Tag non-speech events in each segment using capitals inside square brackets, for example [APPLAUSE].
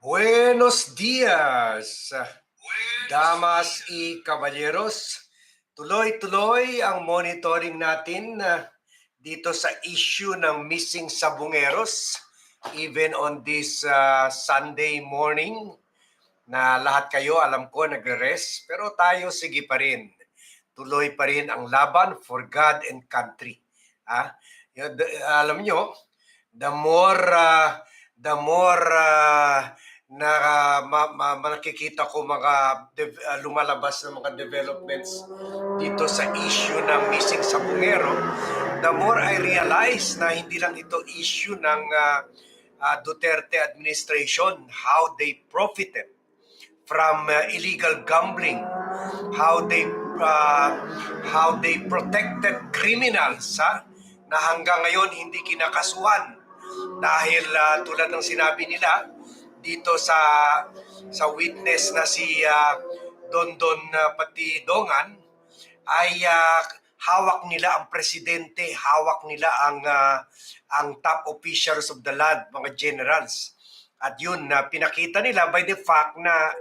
Buenos días, damas y caballeros. Tuloy-tuloy ang monitoring natin uh, dito sa issue ng missing sabungeros even on this uh, Sunday morning na lahat kayo alam ko nagre-rest pero tayo sige pa rin. Tuloy pa rin ang laban for God and country. Ah, alam nyo, the more uh, the more uh, na ma, ma, ma- nakikita ko mga dev- uh, lumalabas na mga developments dito sa issue ng missing sabungero, the more I realize na hindi lang ito issue ng uh, uh, Duterte administration, how they profited from uh, illegal gambling, how they uh, how they protected criminals ha? na hanggang ngayon hindi kinakasuhan dahil uh, tulad ng sinabi nila dito sa sa witness na si uh, Dondon uh, pati Dongan ay uh, hawak nila ang presidente, hawak nila ang uh, ang top officials of the land, mga generals. At yun na pinakita nila by the fact na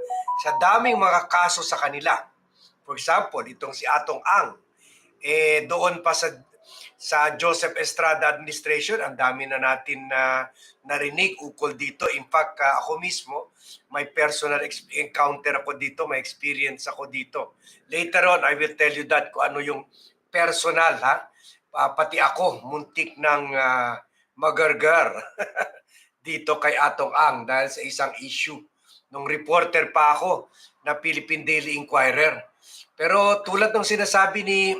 sa daming mga kaso sa kanila. For example, itong si Atong Ang, eh doon pa sa sa Joseph Estrada administration, ang dami na natin na narinig ukol dito. In fact, ah, ako mismo, may personal encounter ako dito, may experience ako dito. Later on, I will tell you that kung ano yung personal, ha? Ah, pati ako, muntik ng ah, magargar [LAUGHS] dito kay Atong Ang dahil sa isang issue. Nung reporter pa ako na Philippine Daily Inquirer. Pero tulad ng sinasabi ni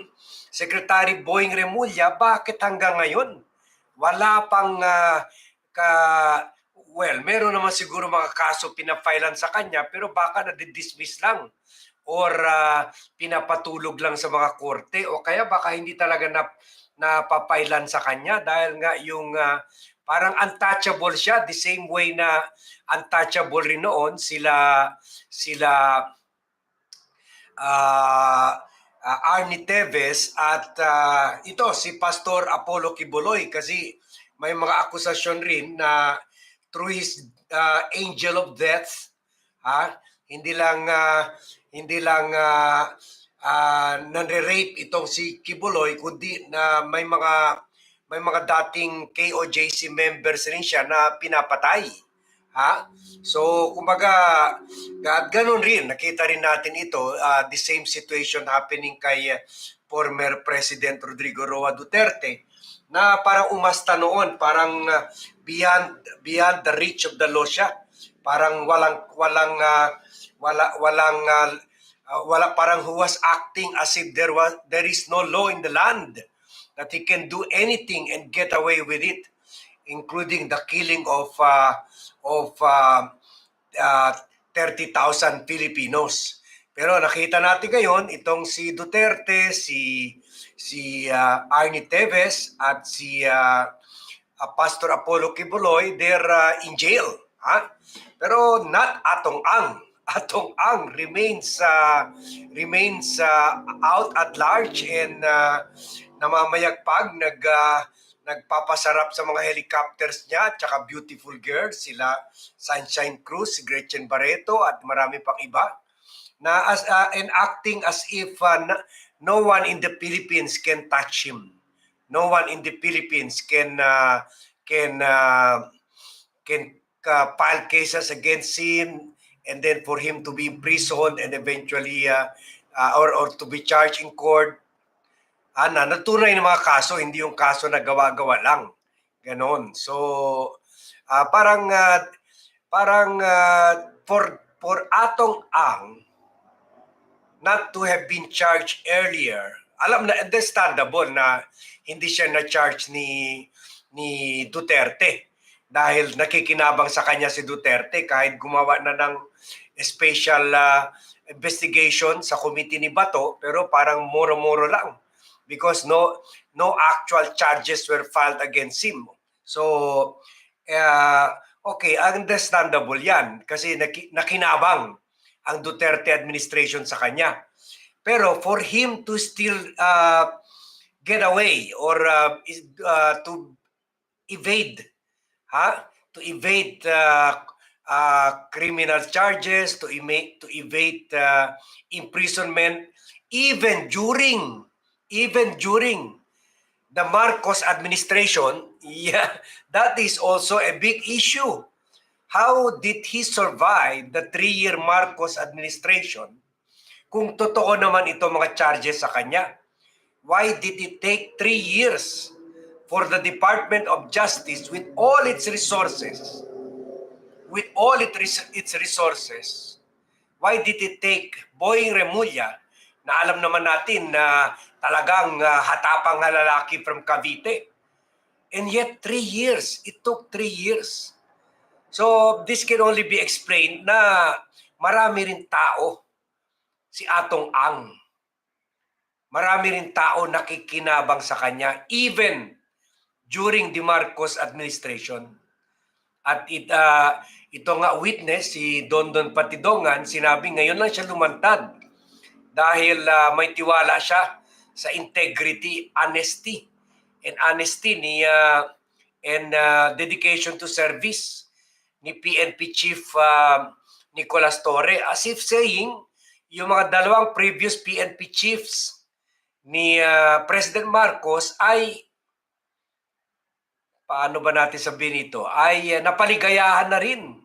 Secretary Boying Remulla, bakit hanggang ngayon wala pang ah, ka well, meron naman siguro mga kaso pinafailan sa kanya pero baka na-dismiss lang or ah, pinapatulog lang sa mga korte o kaya baka hindi talaga na napapailan sa kanya dahil nga yung ah, parang untouchable siya the same way na untouchable rin noon sila sila ah ah, Arnie Teves at ah, ito si Pastor Apollo Kibuloy. Kasi may mga akusasyon rin na through his ah, angel of death ha? Hindi lang ah, hindi lang uh, nanre-rape itong si Kibuloy kundi na may mga may mga dating KOJC members rin siya na pinapatay ha? So kumbaga at ganun rin nakita rin natin ito ah, the same situation happening kay ah, former President Rodrigo Roa Duterte na parang umasta noon parang ah, beyond beyond the reach of the law siya. Parang walang walang ah, wala walang ah, wala parang who was acting as if there was there is no law in the land that he can do anything and get away with it including the killing of uh, of uh, uh, 30,000 Filipinos. Pero nakita natin ngayon itong si Duterte, si si uh, Arnie Teves at si uh, uh, Pastor Apollo Kibuloy, they're uh, in jail. Ha? Pero not Atong Ang. Atong Ang remains uh, remains uh, out at large and uh, namamayagpag nag uh, nagpapasarap sa mga helicopters niya at saka beautiful girls sila Sunshine Cruz, si Gretchen Barreto at marami pang iba na as uh, and acting as if uh, na- no one in the Philippines can touch him. No one in the Philippines can uh, can uh, can uh, file cases against him and then for him to be imprisoned and eventually uh, uh, or or to be charged in court. Ana natunay ng mga kaso hindi yung kaso na gawa-gawa lang. Ganon. So ah, parang ah, parang ah, for for atong ang not to have been charged earlier alam na understandable na hindi siya na charge ni ni Duterte dahil nakikinabang sa kanya si Duterte kahit gumawa na ng special ah, investigation sa committee ni Bato pero parang moro-moro lang because no no actual charges were filed against him. So uh, okay, understandable 'yan kasi naki, nakinabang ang Duterte administration sa kanya. Pero for him to still uh, get away or uh, uh, to evade ha to evade uh, uh, criminal charges, to, ema- to evade uh, imprisonment, even during, even during the Marcos administration, [LAUGHS] yeah, that is also a big issue. How did he survive the three-year Marcos administration kung totoo naman ito mga charges sa kanya? Why did it take three years for the Department of Justice with all its resources, with all its resources, why did it take Boying Remulla na alam naman natin na talagang uh, hatapang na lalaki from Cavite. And yet, three years. It took three years. So, this can only be explained na marami rin tao si Atong Ang. Marami rin tao nakikinabang sa kanya even during the Marcos administration. At it, uh, ito nga witness, si Dondon Patidongan, sinabi ngayon lang siya lumantad dahil uh, may tiwala siya sa integrity, honesty, and honesty ni uh, and uh, dedication to service ni PNP Chief uh, Nicolas Torre. As if saying yung mga dalawang previous PNP chiefs ni uh, President Marcos ay paano ba natin sabihin ito ay uh, napaligayahan na rin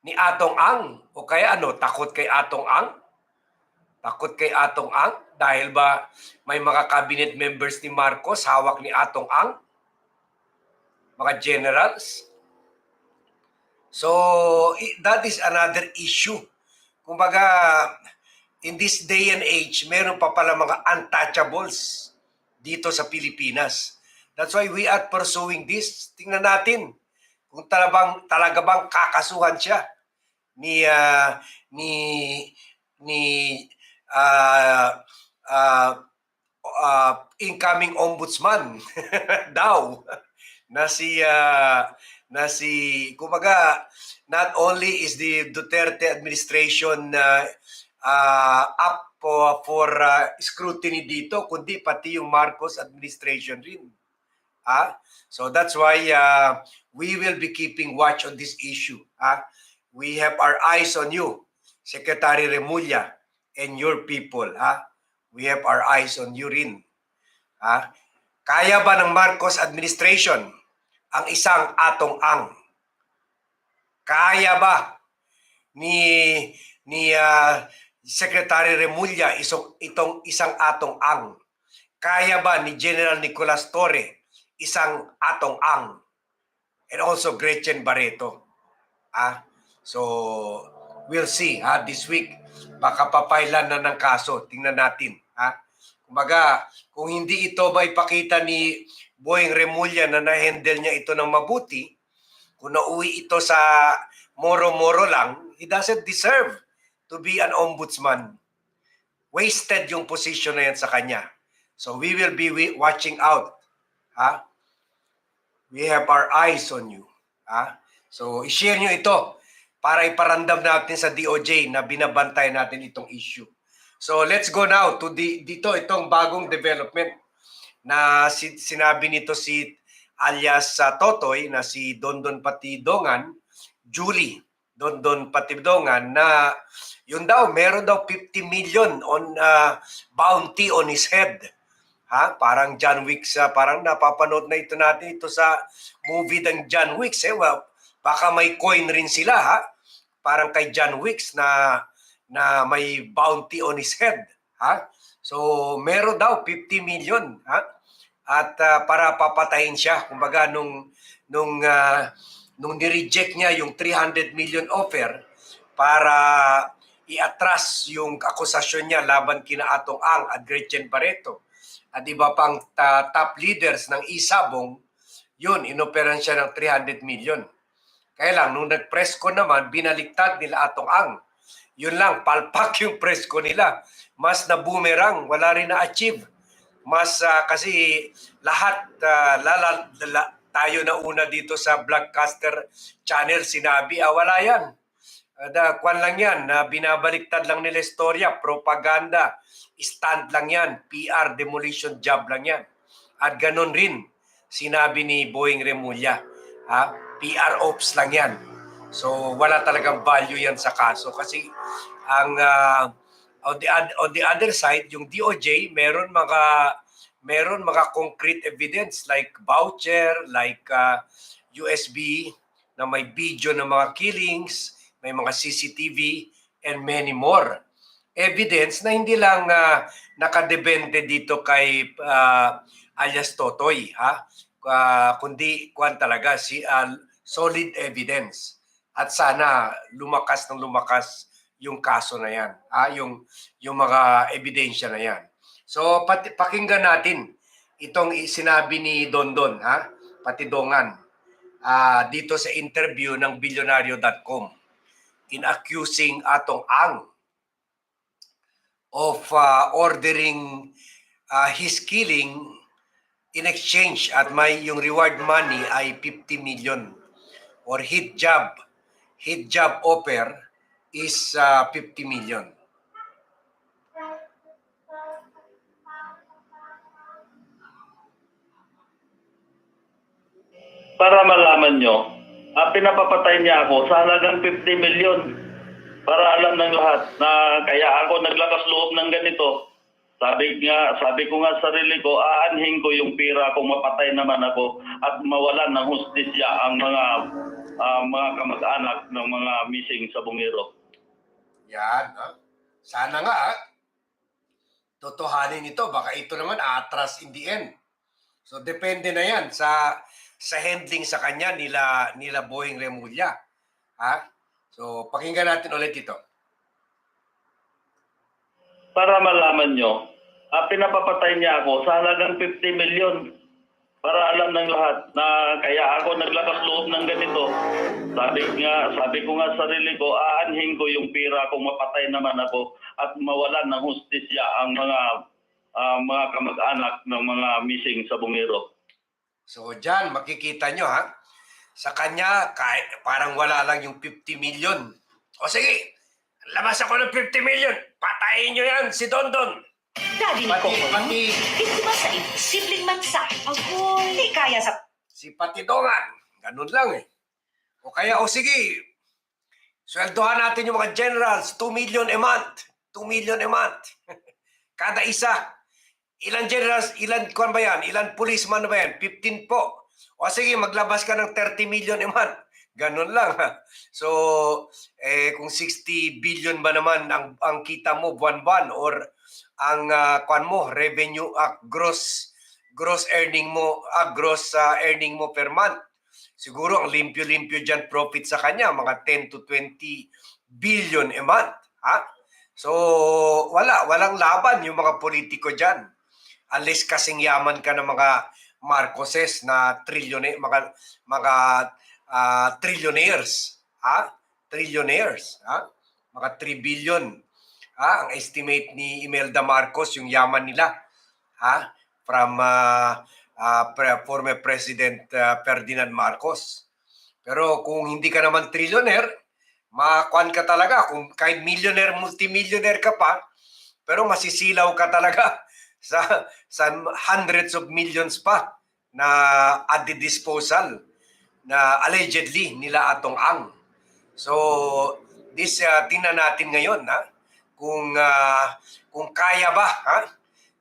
ni Atong Ang o kaya ano takot kay Atong Ang Takot kay Atong Ang dahil ba may mga cabinet members ni Marcos hawak ni Atong Ang? Mga generals? So, that is another issue. Kumbaga, in this day and age, meron pa pala mga untouchables dito sa Pilipinas. That's why we are pursuing this. Tingnan natin kung talagang talaga bang kakasuhan siya ni ah, ni ni uh, uh, uh, incoming ombudsman [LAUGHS] daw na si uh, na si kumaga not only is the Duterte administration uh, uh, up for, for uh, scrutiny dito kundi pati yung Marcos administration rin ah so that's why uh, we will be keeping watch on this issue ah we have our eyes on you Secretary Remulla and your people. Ha? We have our eyes on you rin. Ha? Kaya ba ng Marcos administration ang isang atong ang? Kaya ba ni ni ah, Secretary Remulla isong, itong isang atong ang? Kaya ba ni General Nicolas Torre isang atong ang? And also Gretchen Barreto. Ah, so we'll see ha this week baka papailan na ng kaso. Tingnan natin. Ha? Kumbaga, kung hindi ito maipakita ni Boying Remulla na na-handle niya ito ng mabuti, kung nauwi ito sa moro-moro lang, he doesn't deserve to be an ombudsman. Wasted yung position na yan sa kanya. So we will be watching out. Ha? We have our eyes on you. Ha? So i-share nyo ito para iparamdam natin sa DOJ na binabantay natin itong issue. So let's go now to the, dito itong bagong development na si, sinabi nito si alias sa Totoy na si Dondon Patidongan, Julie Dondon Patidongan na yun daw meron daw 50 million on uh, bounty on his head. Ha? Parang John Wick sa parang napapanood na ito natin ito sa movie ng John Wick eh. Well, baka may coin rin sila ha. Parang kay John Wicks na na may bounty on his head, ha? So, meron daw 50 million, ha? At ah, para papatayin siya, kumbaga nung nung ah, nung ni-reject niya yung 300 million offer para i-atras yung akusasyon niya laban kina Atong Ang at Gretchen Barreto at iba pang ta- top leaders ng isabong, yun, inoperan siya ng 300 million. Kaya lang, nung nag-press ko naman, binaliktad nila Atong Ang. Yun lang, palpak yung press ko nila. Mas na boomerang, wala rin na-achieve. Mas ah, kasi lahat, ah, lala, lala- tayo na una dito sa Vlogcaster channel, sinabi, ah, wala yan. Ada, kwan lang yan, na binabaliktad lang nila istorya, propaganda, stand lang yan, PR, demolition job lang yan. At ganun rin, sinabi ni Boeing Remulla, ha? PR ops lang yan. So wala talagang value yan sa kaso kasi ang ah, on the on the other side yung DOJ meron mga meron mga concrete evidence like voucher, like ah, USB na may video ng mga killings, may mga CCTV and many more. Evidence na hindi lang uh, nakadepende dito kay ah, alias Totoy ha? Ah, kundi kuan talaga si ah, solid evidence. At sana lumakas ng lumakas yung kaso na yan ha? Yung yung mga ebidensya na yan. So pati, pakinggan natin itong sinabi ni Dondon ha? Patidongan ah, dito sa interview ng bilyonaryo.com in accusing Atong Ang of uh, ordering uh, his killing in exchange at may yung reward money ay 50 million. Or hit job hit job offer is uh, 50 million. Para malaman nyo, ah, pinapapatay niya ako sa halagang 50 million para alam ng lahat na kaya ako naglakas loob ng ganito. Sabi nga, sabi ko nga sa sarili ko, aanhin ko yung pira kung mapatay naman ako at mawalan ng hustisya ang mga ah, mga kamag-anak ng mga missing sa Bungiro. yan ha? sana nga ha? totohanin ito baka ito naman atras in the end so depende na yan sa sa handling sa kanya nila nila Boeing Remulla ha so pakinggan natin ulit ito para malaman nyo, ah, pinapapatay niya ako sa halagang 50 million para alam ng lahat na kaya ako naglakas loob ng ganito. Sabi nga, sabi ko nga sa sarili ko, aanhin ko yung pira kung mapatay naman ako at mawalan ng hustisya ang mga ah, mga kamag-anak ng mga missing sa Bungiro. So dyan, makikita nyo ha, sa kanya, kahit, parang wala lang yung 50 million. O sige, labas ako ng 50 million, patayin nyo yan, si Dondon. Daddy ni Pati, biktima sa imposibleng mansa. Agoy! Hindi kaya sa... si Patidongan, ganun lang eh. O kaya, o sige, sweldohan natin yung mga generals, 2 million a month. 2 million a month. [LAUGHS] Kada isa. Ilan generals, ilan kuan ba yan? Ilan policeman ba yan? 15 po. O sige, maglabas ka ng 30 million a. [LAUGHS] Ganun lang. ha. So, eh, kung 60 billion ba naman ang, ang kita mo buwan-buwan or ang uh, kuan mo, revenue, ah, gross gross earning mo, ah, gross ah, earning mo per month. Siguro ang limpyo-limpyo dyan profit sa kanya, mga 10 to 20 billion a month. Ha? So, wala. Walang laban yung mga politiko dyan. Unless kasing yaman ka ng mga Marcoses na trilyone, mga, mga ah, trillionaires. Ha? Trillionaires. Ha? Mga 3 billion. Ha? Ang estimate ni Imelda Marcos, yung yaman nila. Ha? From ah, pre- former President ah, Ferdinand Marcos. Pero kung hindi ka naman trillionaire, makakuan ka talaga. Kung kahit millionaire, multimillionaire ka pa, pero masisilaw ka talaga sa, sa hundreds of millions pa na at the disposal na allegedly nila atong ang. So, this uh, tingnan natin ngayon ha kung ah, kung kaya ba ha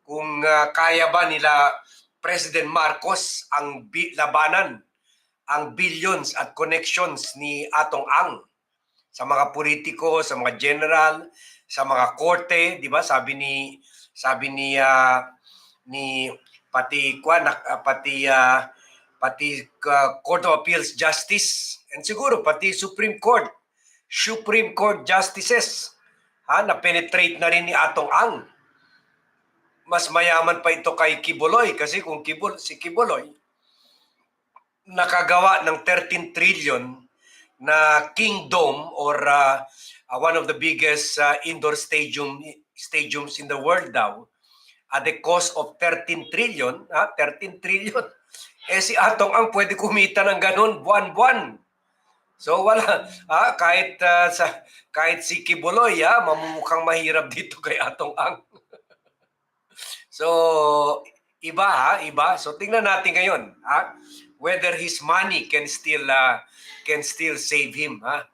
kung ah, kaya ba nila President Marcos ang bi- labanan ang billions at connections ni Atong Ang sa mga politiko, sa mga general, sa mga korte, 'di ba? Sabi ni sabi ni ah, ni pati kwa ah, pati ah, pati ah, Court of Appeals Justice and siguro pati Supreme Court Supreme Court Justices ha na penetrate na rin ni Atong Ang. Mas mayaman pa ito kay Kibuloy kasi kung Kibul si Kibuloy nakagawa ng 13 trillion na kingdom or uh, uh, one of the biggest uh, indoor stadium stadiums in the world daw at the cost of 13 trillion, ha? 13 trillion. [LAUGHS] Eh si Atong ang pwede kumita ng ganun buwan-buwan. So wala ha? kahit uh, sa kahit si Kibuloy ha, mamumukhang mahirap [LAUGHS] dito kay Atong ang. [LAUGHS] so Iba ha, iba. So tingnan natin ngayon, ha? Whether his money can still uh, can still save him, ha?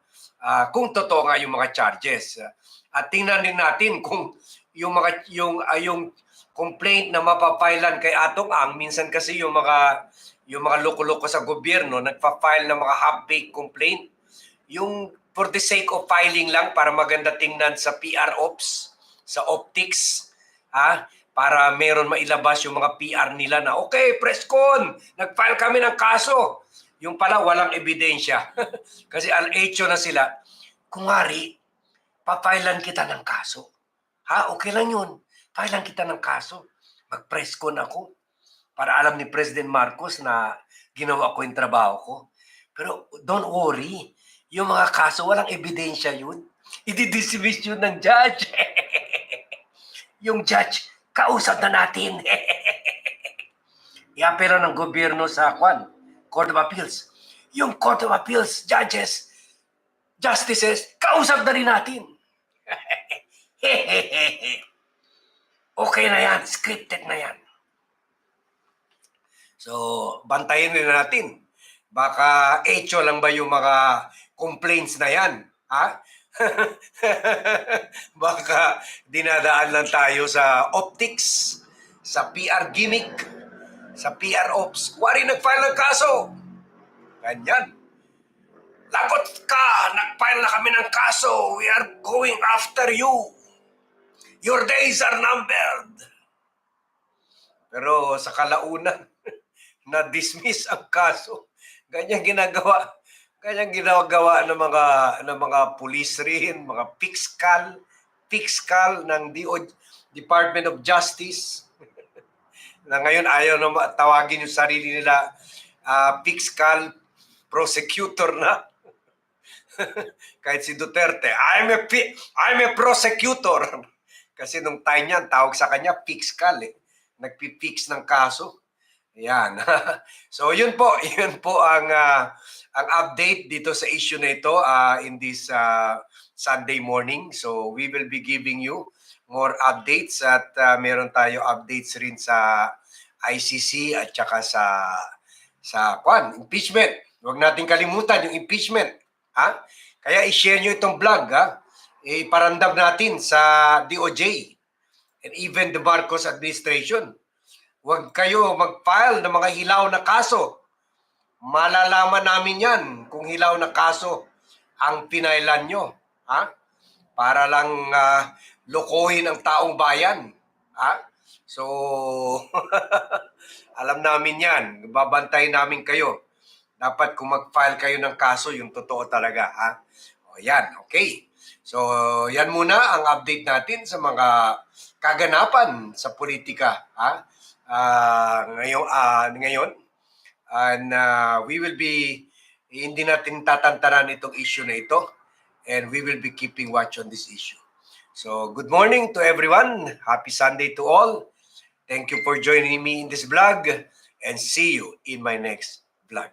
Ah, kung totoo nga yung mga charges. At tingnan din natin kung yung mga yung ah, yung complaint na mapapailan kay Atong Ang minsan kasi yung mga yung mga loko-loko sa gobyerno nagpa-file ng mga half-baked complaint yung for the sake of filing lang para maganda tingnan sa PR ops, sa optics, ha? para meron mailabas yung mga PR nila na, okay, presscon, nag-file kami ng kaso. Yung pala, walang ebidensya. [LAUGHS] Kasi al-echo na sila. Kung ngari, papailan kita ng kaso. Ha? Okay lang yun. Filean kita ng kaso. Mag-presscon ako para alam ni President Marcos na ginawa ko yung trabaho ko. Pero don't worry, yung mga kaso, walang ebidensya yun. [LAUGHS] Ididismiss yun ng judge. [LAUGHS] yung judge, kausap na natin. Iapelo ng gobyerno sa Kwan, Court of Appeals. Yung Court of Appeals, judges, justices, kausap na rin natin. [LAUGHS] okay na yan, scripted na yan. So, bantayin rin natin. Baka echo lang ba yung mga complaints na yan? Ha? [LAUGHS] Baka dinadaan lang tayo sa optics, sa PR gimmick, sa PR ops. Wari nag-file ng kaso. Ganyan. Lagot ka! Nag-file na kami ng kaso. We are going after you. Your days are numbered. Pero sa kalaunan, [LAUGHS] na-dismiss ang kaso. Ganyan ginagawa. Ganyan ginagawa ng mga ng mga pulis rin, mga piskal, piskal ng DO, Department of Justice. Na ngayon ayaw na tawagin yung sarili nila ah, piskal prosecutor na. [LAUGHS] Kahit si Duterte, I'm a, I'm a prosecutor. [LAUGHS] Kasi nung time niyan, tawag sa kanya, piskal eh. Nagpipix ng kaso. Yan. [LAUGHS] so yun po, yun po ang ah, ang update dito sa issue na ito ah, in this ah, Sunday morning. So we will be giving you more updates at ah, meron tayo updates rin sa ICC at saka sa sa kwan, impeachment. Huwag nating kalimutan yung impeachment. Ha? Kaya i-share nyo itong vlog. Ha? Iparandam natin sa DOJ and even the Marcos administration. Huwag kayo mag-file ng mga hilaw na kaso. Malalaman namin yan kung hilaw na kaso ang pinailan nyo. Ha? Para lang ah, lokohin ang taong bayan. Ha? So, [LAUGHS] alam namin yan. Babantay namin kayo. Dapat kung mag-file kayo ng kaso, yung totoo talaga. Ha? O yan, okay. So, yan muna ang update natin sa mga kaganapan sa politika. Ha? Ah, ngayon, ah, ngayon. And ah, we will be, hindi natin tatantanan itong issue na ito. And we will be keeping watch on this issue. So, good morning to everyone. Happy Sunday to all. Thank you for joining me in this vlog. And see you in my next vlog.